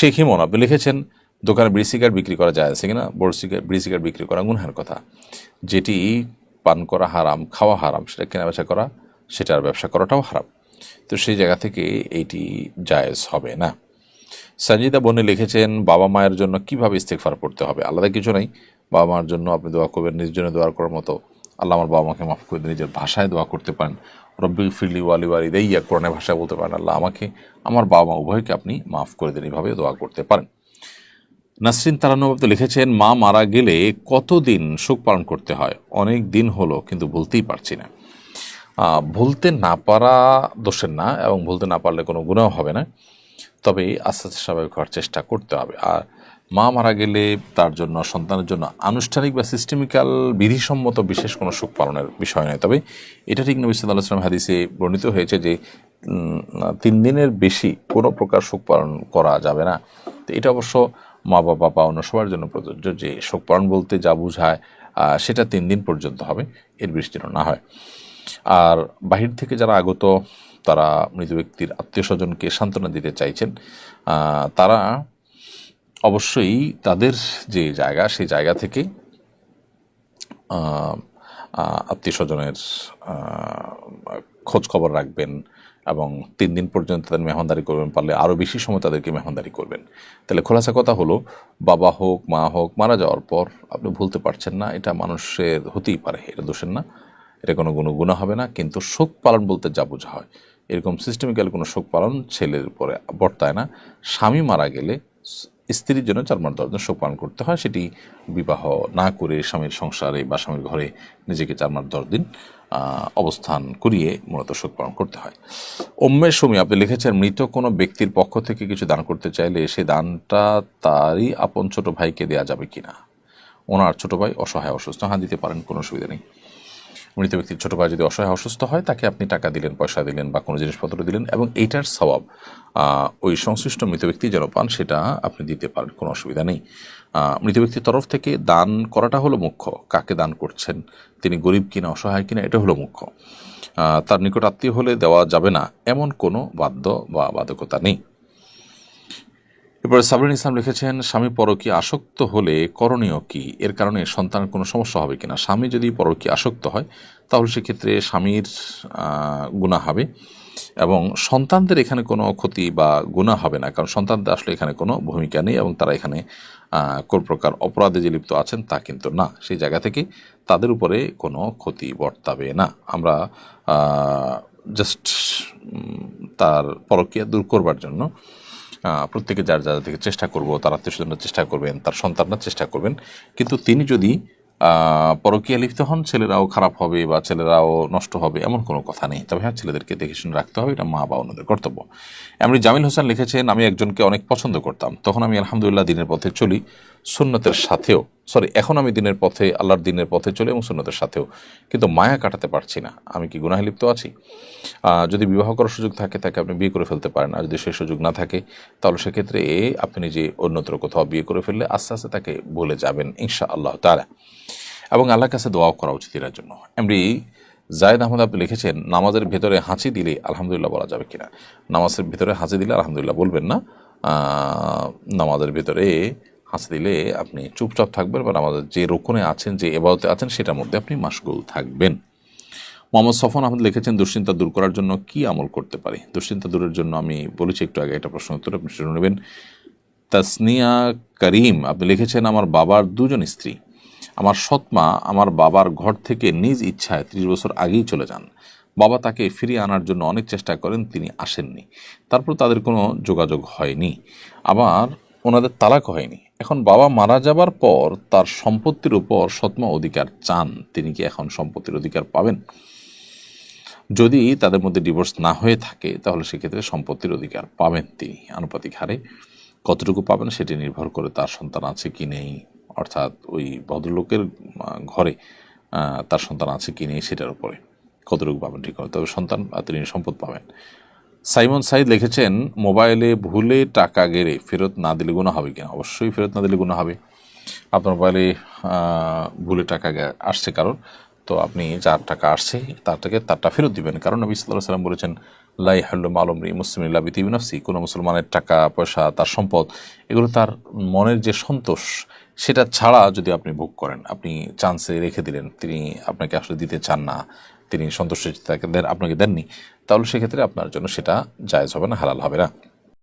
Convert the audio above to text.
শেখ হিমন, আপনি লিখেছেন, দোকানে বিড়ি সিগারেট বিক্রি করা যায় আছে কিনা? বড় সিগারেট বিড়ি সিগারেট বিক্রি করা গুনহার কথা। যেটি পান করা হারাম, খাওয়া হারাম, সেটা কেনা বেচা করা সেটার ব্যবসা করাটাও হারাম। তো সেই জায়গা থেকে এইটি জায়েজ হবে না। সঞ্জিদা বনে লিখেছেন, বাবা মায়ের জন্য কীভাবে ইস্তেকফার পড়তে হবে? আলাদা কিছু নেই। বাবা মার জন্য আপনি দোয়া করবেন, নিজের জন্য দোয়া করার মতো আল্লাহ আমার বাবা মাকে মাফ করে দিন, নিজের ভাষায় দোয়া করতে পারেন। রব্বি ফিরলি ওয়ালি ওয়ালি দেইয়া কোরআনের ভাষায় বলতে পারেন, আল্লাহ আমাকে, আমার বাবা মা উভয়কে আপনি মাফ করে দিন এইভাবে দোয়া করতে পারেন। নাসরিন তারানবাবু লিখেছেন, মা মারা গেলে কতদিন শোক পালন করতে হয়? অনেক দিন হলো, কিন্তু ভুলতেই পারছি না। ভুলতে না পারা দোষের না, এবং ভুলতে না পারলে কোনো গুণাও হবে না। তবে আস্তে আস্তে স্বাভাবিক হওয়ার চেষ্টা করতে হবে। আর মা মারা গেলে তার জন্য, সন্তানের জন্য আনুষ্ঠানিক বা সিস্টেমিক্যাল বিধিসম্মত বিশেষ কোনো সুখ পালনের বিষয় নয়। তবে এটা ঠিক নবী সাল্লাহ আসলাম হাদিসে বর্ণিত হয়েছে যে তিন দিনের বেশি কোনো প্রকার শোক পালন করা যাবে না। তো এটা অবশ্য মা বাবা বা অন্য সবার জন্য প্রযোজ্য যে শোক পালন বলতে যা বোঝায় সেটা তিন দিন পর্যন্ত হবে, এর বেশি না হয়। আর বাহির থেকে যারা আগত, তারা মৃত ব্যক্তির আত্মীয় স্বজনকে সান্ত্বনা দিতে চাইছেন তারা অবশ্যই তাদের যে জায়গা, সেই জায়গা থেকে আত্মীয় স্বজনের খোঁজ খবর রাখবেন এবং তিন দিন পর্যন্ত তাদের মেহমানদারি করবেন, পারলে আরও বেশি সময় তাদেরকে মেহমানদারি করবেন। তাহলে খোলাসা কথা হলো, বাবা হোক, মা হোক, মারা যাওয়ার পর আপনি ভুলতে পারছেন না, এটা মানুষের হতেই পারে, এটা দোষের না। এটা কোনো কোনো গুণা হবে না, কিন্তু শোক পালন বলতে যা বোঝা হয়। এরকম সিস্টেমিক্যাল কোনো শোক পালন ছেলের উপরে বর্তায় না। স্বামী মারা গেলে স্ত্রীর জন্য চার মাস দশ দিন শোক পালন করতে হয়, সেটি বিবাহ না করে স্বামীর সংসারে বা স্বামীর ঘরে নিজেকে চার মাস দশ দিন অবস্থান করিয়ে মূলত শোক পালন করতে হয়। অম্মের সমী, আপনি লিখেছেন, মৃত কোনো ব্যক্তির পক্ষ থেকে কিছু দান করতে চাইলে সে দানটা তারই আপন ছোট ভাইকে দেয়া যাবে কিনা? ওনার ছোট ভাই অসহায়, অসুস্থ হ্যাঁ দিতে পারেন, কোনো অসুবিধা নেই। মৃত ব্যক্তির ছোট ভাই যদি অসহায়, অসুস্থ হয়, তাকে আপনি টাকা দিলেন, পয়সা দিলেন বা কোনো জিনিসপত্র দিলেন এবং এইটার স্বভাব ওই সংশ্লিষ্ট মৃত ব্যক্তি যেন পান, সেটা আপনি দিতে পারেন, কোনো অসুবিধা নেই। মৃত ব্যক্তির তরফ থেকে দান করাটা হলো মুখ্য, কাকে দান করছেন, তিনি গরিব কিনা, অসহায় কিনা, এটা হলো মুখ্য। তার নিকট আত্মীয় হলে দেওয়া যাবে না, এমন কোনো বাধ্য বা বাধকতা নেই। এরপরে সাবরিন ইসলাম লিখেছেন, স্বামী পরকী আসক্ত হলে করণীয় কি? এর কারণে সন্তানের কোনো সমস্যা হবে কিনা? স্বামী যদি পরকী আসক্ত হয়, তাহলে সেক্ষেত্রে স্বামীর গুণা হবে এবং সন্তানদের এখানে কোনো ক্ষতি বা গুণা হবে না। কারণ সন্তানদের আসলে এখানে কোনো ভূমিকা নেই এবং তারা এখানে কোন প্রকার অপরাধে যে লিপ্ত আছেন তা কিন্তু না। সেই জায়গা থেকে তাদের উপরে কোনো ক্ষতি বর্তাবে না। আমরা জাস্ট তার পরকীয়া দূর করবার জন্য প্রত্যেকে যার যার থেকে চেষ্টা করব, তার আত্মীয় স্বজনরা চেষ্টা করবেন, তার সন্তানরা চেষ্টা করবেন। কিন্তু তিনি যদি পরকীয়া লিপ্ত হন, ছেলেরাও খারাপ হবে বা ছেলেরাও নষ্ট হবে, এমন কোনো কথা নেই। তবে হ্যাঁ ছেলেদেরকে দেখে শুনে রাখতে হবে, এটা মা বা অন্যদের কর্তব্য। এমনি জামিল হোসেন লিখেছেন, আমি একজনকে অনেক পছন্দ করতাম। তখন আমি আলহামদুলিল্লাহ দিনের পথে চলি, সুন্নতের সাথেও সরি এখন আমি দিনের পথে, আল্লাহর দিনের পথে চলে এবং সুন্নতের সাথেও। কিন্তু মায়া কাটাতে পারছি না। আমি কি গুনাহে লিপ্ত আছি? যদি বিবাহ করার সুযোগ থাকে, তাকে আপনি বিয়ে করে ফেলতে পারেন। আর যদি সেই সুযোগ না থাকে, তাহলে সেক্ষেত্রে আপনি নিজে অন্যত্র কোথাও বিয়ে করে ফেললে আস্তে আস্তে তাকে বলে যাবেন ইনশা আল্লাহ তারা এবং আল্লাহর কাছে দোয়াও করা উচিত এর জন্য। এমনি জায়দ আহমদ আপনি লিখেছেন, নামাজের ভেতরে হাঁচি দিলে আলহামদুলিল্লাহ বলা যাবে কিনা? নামাজের ভেতরে হাঁচি দিলে আলহামদুলিল্লাহ বলবেন না। নামাজের ভেতরে হাঁচি দিলে আপনি চুপচাপ থাকবেন বা আমাদের যে রোকনে আছেন, যে এবাদতে আছেন, সেটার মধ্যে আপনি মাসগুল থাকবেন। মোহাম্মদ সফন আহমদ লিখেছেন, দুশ্চিন্তা দূর করার জন্য কি আমল করতে পারি? দুশ্চিন্তা দূরের জন্য আমি বলেছি, একটু আগে একটা প্রশ্ন উত্তর আপনি শুনে নেবেন। তাসনিয়া করিম, আপনি লিখেছেন, আমার বাবার দুজন স্ত্রী। আমার সৎমা আমার বাবার ঘর থেকে নিজ ইচ্ছায় ত্রিশ বছর আগেই চলে যান। বাবা তাকে ফিরিয়ে আনার জন্য অনেক চেষ্টা করেন, তিনি আসেননি। তারপর তাদের কোনো যোগাযোগ হয়নি। আবার ওনাদের তালাক হয়নি। এখন বাবা মারা যাবার পর তার সম্পত্তির উপর সৎমা অধিকার চান। তিনি কি এখন সম্পত্তির অধিকার পাবেন? যদি তাদের মধ্যে ডিভোর্স না হয়ে থাকে, তাহলে সেক্ষেত্রে সম্পত্তির অধিকার পাবেন তিনি। আনুপাতিক হারে কতটুকু পাবেন সেটি নির্ভর করে তার সন্তান আছে কি নেই। অর্থাৎ ওই ভদ্রলোকের ঘরে তার সন্তান আছে কি নেই সেটার উপরে কতটুকু পাবেন ঠিক তবে সন্তান তিনি সম্পদ পাবেন। সাইমন সাইদ লিখেছেন, মোবাইলে ভুলে টাকা গেড়ে ফেরত না দিলে গুণা হবে কিনা? অবশ্যই ফেরত না দিলে গুণা হবে। আপনার মোবাইলে ভুলে টাকা আসছে কারণ, তো আপনি যার টাকা আসছে, তার থেকে তারটা ফেরত দিবেন। কারণ নবী সাল্লাহ সাল্লাম বলেছেন লাই হাল্লুম আলমরি মুসলিম বিতিবিনফসি কোনো মুসলমানের টাকা, পয়সা, তার সম্পদ, এগুলো তার মনের যে সন্তোষ, সেটা ছাড়া যদি আপনি ভোগ করেন, আপনি চান্সে রেখে দিলেন, তিনি আপনাকে আসলে দিতে চান না। তিনি সন্তুষ্ট আপনাকে দেননি, তাহলে সেক্ষেত্রে আপনার জন্য সেটা জায়জ হবে না, হালাল হবে না।